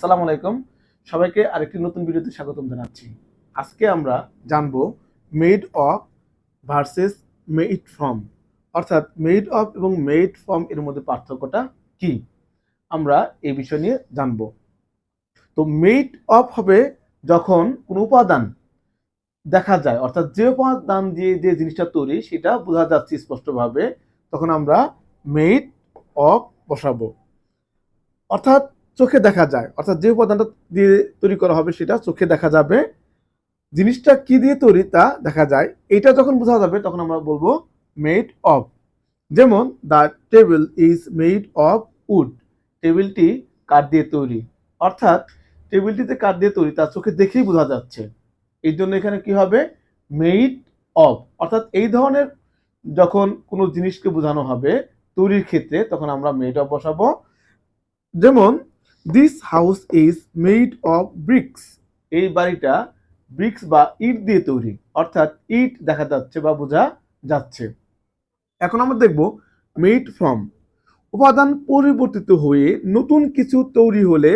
আসসালামু আলাইকুম। সবাইকে আরেকটি নতুন ভিডিওতে স্বাগতম জানাচ্ছি। আজকে আমরা জানব made of versus made from অর্থাৎ মেড অফ এবং মেড ফ্রম এর মধ্যে পার্থক্যটা কি? আমরা এই বিষয় নিয়ে জানব। তো মেড অফ হবে যখন কোনো উপাদান দেখা যায়, অর্থাৎ যে উপাদান দিয়ে যে জিনিসটা তৈরি, সেটা বোঝা যাচ্ছে স্পষ্টভাবে। তখন আমরা মেড অফ বসাবো। অর্থাৎ চোখে দেখা যায়। অর্থাৎ যে উপাদানটা দিয়ে তৈরি করা হবে সেটা চোখে দেখা যাবে। জিনিসটা কি দিয়ে তৈরি তা দেখা যায়। এটা যখন বোঝা যাবে তখন আমরা বলব মেড অফ যেমন the table is made of wood টেবিলটি কাঠ দিয়ে তৈরি। অর্থাৎ টেবিলটিতে কাঠ দিয়ে তৈরি, তা চোখে দেখেই বোঝা যাচ্ছে। এই জন্য এখানে কি হবে? মেড অফ অর্থাৎ এই ধরনের যখন কোনো জিনিসকে বোঝানো হবে তৈরির ক্ষেত্রে, তখন আমরা মেড অফ বসাবো। যেমন this house is made of bricks এই বাড়িটা ব্রিক্স বা ইট দিয়ে তৈরি। অর্থাৎ ইট দেখা যাচ্ছে বা বোঝা যাচ্ছে। এখন আমরা দেখব মেড ফ্রম উপাদান পরিবর্তিত হয়ে নতুন কিছু তৈরি হলে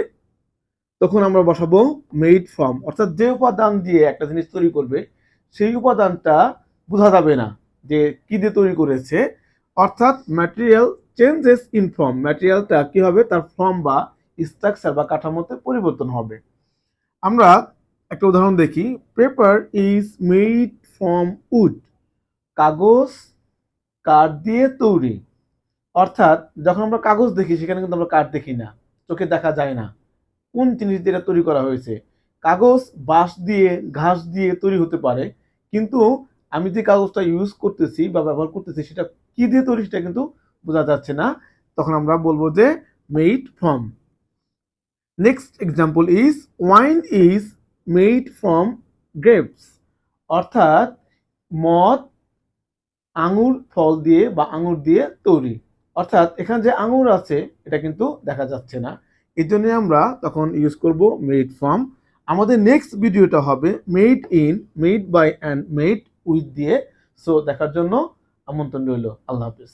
তখন আমরা বসাবো মেড ফ্রম অর্থাৎ যে উপাদান দিয়ে একটা জিনিস তৈরি করবে, সেই উপাদানটা বোঝা যাবে না যে কি দিয়ে তৈরি করেছে। অর্থাৎ ম্যাটেরিয়াল চেঞ্জেস ইন ফর্ম ম্যাটেরিয়ালটা কি হবে? তার ফর্ম বা স্ট্রাকচার বা কাঠামোতে পরিবর্তন হবে। আমরা একটা উদাহরণ দেখি। Paper is made from wood কাগজ, কাঠ দিয়ে তৈরি। অর্থাৎ যখন আমরা কাগজ দেখি, সেখানে কিন্তু আমরা কাঠ দেখি না। চোখে দেখা যায় না। কোন জিনিস দিয়ে তৈরি করা হয়েছে? কাগজ, বাঁশ দিয়ে, ঘাস দিয়ে তৈরি হতে পারে। কিন্তু আমি যে কাগজটা ইউজ করতেছি বা ব্যবহার করতেছি, সেটা কি দিয়ে তৈরি সেটা কিন্তু বোঝা যাচ্ছে না। তখন আমরা বলব যে made from next example is wine is made from grapes অর্থাৎ, মদ আঙুর, ফল দিয়ে বা আঙুর দিয়ে তৈরি। অর্থাৎ, এখানে যে আঙুর আছে, এটা কিন্তু দেখা যাচ্ছে না। এই জন্য আমরা তখন ইউজ করব মেড ফ্রম আমাদের নেক্সট ভিডিওটা হবে made in made by and made with দিয়ে। সো দেখার জন্য আমন্ত্রণ রইল। আল্লাহ হাফিজ।